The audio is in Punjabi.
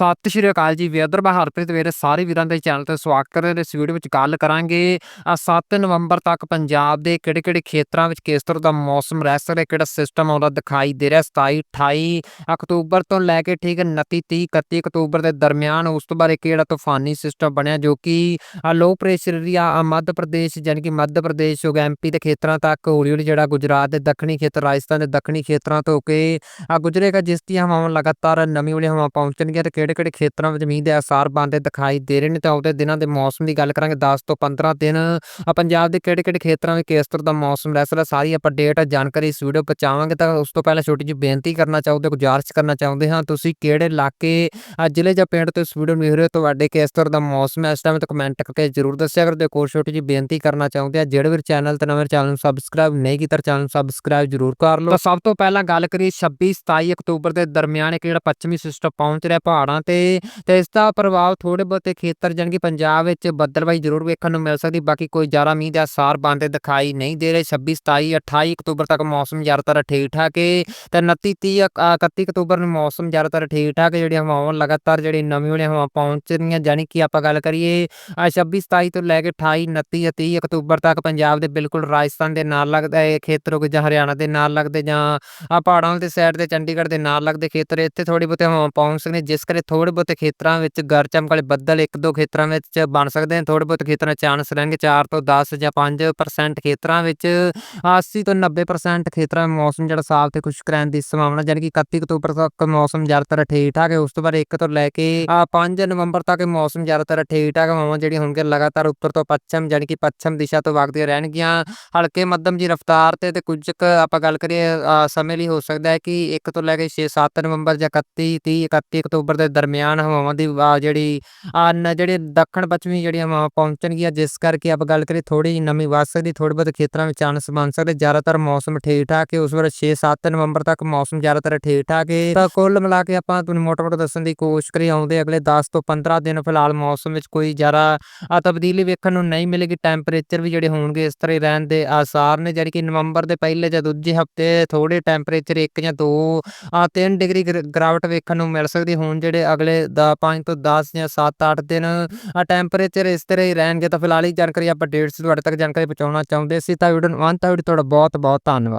ਸਤਿ ਸ਼੍ਰੀ ਅਕਾਲ ਜੀ। ਵੇਦਰ ਮੈਂ ਹਰਪ੍ਰੀਤ ਵੇਰੇ ਸਾਰੇ ਵੀਰਾਂ ਦੇ ਚੈਨਲ ਤੇ ਸਵਾਗਤ ਕਰਦੇ ਹਾਂ ਇਸ ਵੀਡੀਓ ਵਿੱਚ ਗੱਲ ਕਰਾਂਗੇ। 7 ਨਵੰਬਰ ਤੱਕ ਪੰਜਾਬ ਦੇ ਕਿਹੜੇ ਕਿਹੜੇ ਖੇਤਰਾਂ ਵਿੱਚ ਕਿਸ ਤਰ੍ਹਾਂ ਦਾ ਮੌਸਮ ਰਹਿ ਸਕਦਾ ਕਿਹੜਾ ਸਿਸਟਮ ਆਉਂਦਾ ਦਿਖਾਈ ਦੇ ਰਿਹਾ 27 28 ਅਕਤੂਬਰ ਤੋਂ ਲੈ ਕੇ ਠੀਕ 29 30 31 ਅਕਤੂਬਰ ਦੇ ਦਰਮਿਆਨ ਉਸ ਤੋਂ ਬਾਅਦ ਇੱਕ ਜਿਹੜਾ ਤੂਫਾਨੀ ਸਿਸਟਮ ਬਣਿਆ ਜੋ ਕਿ low pressure area Madhya Pradesh ਯਾਨੀ ਕਿ ਮੱਧ ਪ੍ਰਦੇਸ਼ ਹੋ ਗਿਆ ਐਮਪੀ ਦੇ ਖੇਤਰਾਂ ਤੱਕ ਹੌਲੀ ਹੌਲੀ ਜਿਹੜਾ ਗੁਜਰਾਤ ਦੇ ਦੱਖਣੀ ਖੇਤਰ, ਰਾਜਸਥਾਨ ਦੇ ਦੱਖਣੀ ਖੇਤਰਾਂ ਤੋਂ ਕੇ ਗੁਜਰੇਗਾ, ਜਿਸ ਦੀਆਂ ਹਵਾਵਾਂ ਲਗਾਤਾਰ ਨਵੀਂ ਵਾਲੀ ਹਵਾਵਾਂ ਪਹੁੰਚਣਗੀਆਂ ਤੇ ਕਿਹੜੇ ਕਿਹੜੇ ਖੇਤਰਾਂ ਵਿੱਚ ਮੀਂਹ ਦੇ ਆਸਾਰ ਬਣਦੇ ਦਿਖਾਈ ਦੇ ਰਹੇ ਨੇ ਤੇ ਆਉਂਦੇ ਦਿਨਾਂ ਦੇ ਮੌਸਮ ਦੀ ਗੱਲ ਕਰਾਂਗੇ 10 ਤੋਂ 15 ਦਿਨ ਪੰਜਾਬ ਦੇ ਕਿਹੜੇ ਕਿਹੜੇ ਖੇਤਰਾਂ ਵਿੱਚ ਕਿਸ ਤਰ੍ਹਾਂ ਦਾ ਮੌਸਮ ਰਹਿ ਸਕਦਾ, ਸਾਰੀ ਆਪਾਂ ਡੇਟ ਜਾਣਕਾਰੀ ਇਸ ਵੀਡੀਓ ਪਹੁੰਚਾਵਾਂਗੇ ਤਾਂ ਉਸ ਤੋਂ ਪਹਿਲਾਂ ਛੋਟੀ ਜਿਹੀ ਬੇਨਤੀ ਕਰਨਾ ਚਾਹੁੰਦੇ, ਗੁਜ਼ਾਰਿਸ਼ ਕਰਨਾ ਚਾਹੁੰਦੇ ਹਾਂ, ਤੁਸੀਂ ਕਿਹੜੇ ਇਲਾਕੇ ਜ਼ਿਲ੍ਹੇ ਜਾਂ ਪਿੰਡ ਤੋਂ ਇਸ ਵੀਡੀਓ ਨੂੰ ਵੇਖ ਰਹੇ ਹੋ, ਤੁਹਾਡੇ ਕਿਸ ਤਰ੍ਹਾਂ ਦਾ ਮੌਸਮ ਹੈ, ਇਸ ਟਾਈਮ ਤੇ ਕਮੈਂਟ ਕਰਕੇ ਜ਼ਰੂਰ ਦੱਸਿਆ ਕਰੋ ਤੇ ਇੱਕ ਹੋਰ ਛੋਟੀ ਜਿਹੀ ਬੇਨਤੀ ਕਰਨਾ ਚਾਹੁੰਦੇ ਆ ਜਿਹੜੇ ਵੀ ਚੈਨਲ ਤੇ ਨਵੇਂ ਚੈਨਲ ਨੂੰ ਸਬਸਕ੍ਰਾਈਬ ਨਹੀਂ ਕੀਤਾ ਚੈਨਲ ਨੂੰ ਸਬਸਕ੍ਰਾਈਬ ਜ਼ਰੂਰ ਕਰ ਲਓ। ਤਾਂ ਸਭ ਤੋਂ ਪਹਿਲਾਂ ਗੱਲ ਕਰੀਏ 26 27 ਅਕਤੂਬਰ ਦੇ ਦਰਮਿਆਨ ਇੱਕ ਜਿਹੜਾ ਪੱਛਮੀ ਸਿਸਟਮ ਪਹੁੰਚ ਰਿਹਾ, ਪਹਾੜਾਂ ਤੇ ਤੇ ਇਸ ਦਾ ਪ੍ਰਭਾਵ ਥੋੜੇ ਬਹੁਤੇ ਖੇਤਰ ਜਾਣੀ ਕਿ ਪੰਜਾਬ ਵਿੱਚ ਬੱਦਲਬਾਈ ਜ਼ਰੂਰ ਵੇਖਣ ਨੂੰ ਮਿਲ ਸਕਦੀ, ਬਾਕੀ ਕੋਈ ਜ਼ਿਆਦਾ ਮੀਂਹ ਦਾ ਅਸਾਰ ਬਣਦੇ ਦਿਖਾਈ ਨਹੀਂ ਦੇ ਰਹੇ। 26 27 28 ਅਕਤੂਬਰ ਤੱਕ ਮੌਸਮ ਜ਼ਿਆਦਾਤਰ ਠੀਕ ਠਾਕ ਹੈ ਤੇ 29 30 31 ਅਕਤੂਬਰ ਨੂੰ ਮੌਸਮ ਜ਼ਿਆਦਾਤਰ ਠੀਕ ਠਾਕ ਜਿਹੜੀਆਂ ਹਵਾਵਾਂ ਲਗਾਤਾਰ ਜਿਹੜੀ ਨਵੀਂ ਵਾਲੀਆਂ ਹਵਾ ਪਹੁੰਚ ਰਹੀਆਂ ਜਾਨੀ ਕਿ ਆਪਾਂ ਗੱਲ ਕਰੀਏ 26 27 ਤੋਂ ਲੈ ਕੇ 28 29 ਜਾਂ 30 ਅਕਤੂਬਰ ਤੱਕ ਪੰਜਾਬ ਦੇ ਬਿਲਕੁਲ ਰਾਜਸਥਾਨ ਦੇ ਨਾਲ ਲੱਗਦਾ ਹੈ ਖੇਤਰ ਹੋ ਜਾਂ ਹਰਿਆਣਾ ਦੇ ਨਾਲ ਲੱਗਦੇ ਜਾਂ ਪਹਾੜਾਂ ਦੇ ਸਾਈਡ ਤੇ ਚੰਡੀਗੜ੍ਹ ਦੇ ਨਾਲ ਲੱਗਦੇ ਖੇਤਰ, ਇੱਥੇ ਥੋੜੀ ਬਹੁਤੇ ਹਵਾ ਪਹੁੰਚ ਸਕਦੇ ਜਿਸ ਕਰਕੇ ਕਰੇ ਥੋੜੇ ਬਹੁਤੇ ਖੇਤਰਾਂ ਵਿੱਚ ਗਰ ਵਾਲੇ ਬੱਦਲ ਇੱਕ ਦੋ ਖੇਤਰਾਂ ਵਿੱਚ ਬਣ ਸਕਦੇ ਹਨ ਥੋੜੇ ਬਹੁਤ ਖੇਤਰਾਂ ਚਾਂਸ ਰਹਿਣਗੇ 4 ਤੋਂ 10 ਜਾਂ 5% ਖੇਤਰਾਂ ਵਿੱਚ 80 ਤੋਂ 90% ਖੇਤਰਾਂ ਵਿੱਚ ਮੌਸਮ ਜਿਹੜਾ ਸਾਫ਼ ਤੇ ਖੁਸ਼ਕ ਰਹਿਣ ਦੀ ਸੰਭਾਵਨਾ ਜਾਨੀ ਕਿ 31 ਅਕਤੂਬਰ ਤੱਕ ਮੌਸਮ ਜ਼ਿਆਦਾਤਰ ਠੀਕ ਠਾਕ ਹੈ। ਉਸ ਤੋਂ ਬਾਅਦ 1 ਤੋਂ ਲੈ ਕੇ 5 ਨਵੰਬਰ ਤੱਕ ਮੌਸਮ ਜ਼ਿਆਦਾਤਰ ਠੀਕ ਠਾਕ ਹਵਾਵਾਂ ਜਿਹੜੀਆਂ ਹੋਣਗੀਆਂ, ਲਗਾਤਾਰ ਉੱਤਰ ਤੋਂ ਪੱਛਮ ਜਾਨੀ ਕਿ ਪੱਛਮ ਦਿਸ਼ਾ ਤੋਂ ਵਗਦੀਆਂ ਰਹਿਣਗੀਆਂ। ਹਲਕੇ ਮੱਧਮ ਜੀ ਰਫ਼ਤਾਰ ਤੇ ਤੇ ਕੁਝ ਆਪਾਂ ਗੱਲ ਕਰੀਏ ਸਮੇਂ ਲਈ ਹੋ ਸਕਦਾ ਹੈ ਕਿ 1 ਤੋਂ ਲੈ ਕੇ 6 7 ਨਵੰਬਰ ਜਾਂ 31 30 31 ਅਕਤੂਬਰ ਦੇ ਦਰਮਿਆਨ ਹਵਾਵਾਂ ਦੀ ਜਿਹੜੀ ਅਨ ਜਿਹੜੇ ਦੱਖਣ ਪੱਛਮੀ ਜਿਹੜੀਆਂ ਹਵਾਵਾਂ ਪਹੁੰਚਣਗੀਆਂ, ਜਿਸ ਕਰਕੇ ਆਪਾਂ ਗੱਲ ਕਰੀਏ ਥੋੜੀ ਜਿਹੀ ਨਮੀ ਵੱਧ ਸਕਦੀ ਥੋੜੇ ਬਹੁਤ ਖੇਤਰਾਂ ਵਿੱਚ ਚਾਂਸ ਬਣ ਸਕਦੇ, ਜ਼ਿਆਦਾਤਰ ਮੌਸਮ ਠੀਕ ਠਾਕ ਹੈ, ਉਸ ਵੇਲੇ 6 7 ਨਵੰਬਰ ਤੱਕ ਮੌਸਮ ਜ਼ਿਆਦਾਤਰ ਠੀਕ ਠਾਕ ਹੈ। ਤਾਂ ਕੁੱਲ ਮਿਲਾ ਕੇ ਆਪਾਂ ਤੁਹਾਨੂੰ ਮੋਟਾ-ਮੋਟਾ ਦੱਸਣ ਦੀ ਕੋਸ਼ਿਸ਼ ਕਰੀ ਆਉਂਦੇ ਅਗਲੇ 10 ਤੋਂ 15 ਦਿਨ ਫਿਲਹਾਲ ਮੌਸਮ ਵਿੱਚ ਕੋਈ ਜ਼ਿਆਦਾ ਤਬਦੀਲੀ ਵੇਖਣ ਨੂੰ ਨਹੀਂ ਮਿਲੇਗੀ, ਟੈਂਪਰੇਚਰ ਵੀ ਜਿਹੜੇ ਹੋਣਗੇ ਇਸ ਤਰ੍ਹਾਂ ਹੀ ਰਹਿਣ ਦੇ ਆਸਾਰ ਨੇ ਜਿਹੜੀ ਕਿ ਨਵੰਬਰ ਦੇ ਪਹਿਲੇ ਜਾਂ ਦੂਜੇ ਹਫ਼ਤੇ ਥੋੜੇ ਟੈਂਪਰੇਚਰ 1 ਜਾਂ 2 ਆ 3 ਡਿਗਰੀ ਗਿਰਾਵਟ ਵੇਖਣ ਨੂੰ ਮਿਲ ਸਕਦੀ, ਹੁਣ ਜਿਹੜੇ ਅਗਲੇ 5 ਤੋਂ 10 ਜਾਂ 7-8 ਦਿਨ ਟੈਂਪਰੇਚਰ ਇਸ ਤਰ੍ਹਾਂ ਹੀ ਰਹਿਣਗੇ, ਤਾਂ ਫਿਲਹਾਲ ਹੀ ਜਾਣਕਾਰੀ ਆਪਾਂ ਡੇਟਸ ਤੁਹਾਡੇ ਤੱਕ ਜਾਣਕਾਰੀ ਪਹੁੰਚਾਉਣਾ ਚਾਹੁੰਦੇ ਸੀ ਤਾਂ ਵੀਡੀਓ ਨੂੰ ਅੰਤ ਤੱਕ ਤੁਹਾਡਾ ਬਹੁਤ ਬਹੁਤ ਧੰਨਵਾਦ।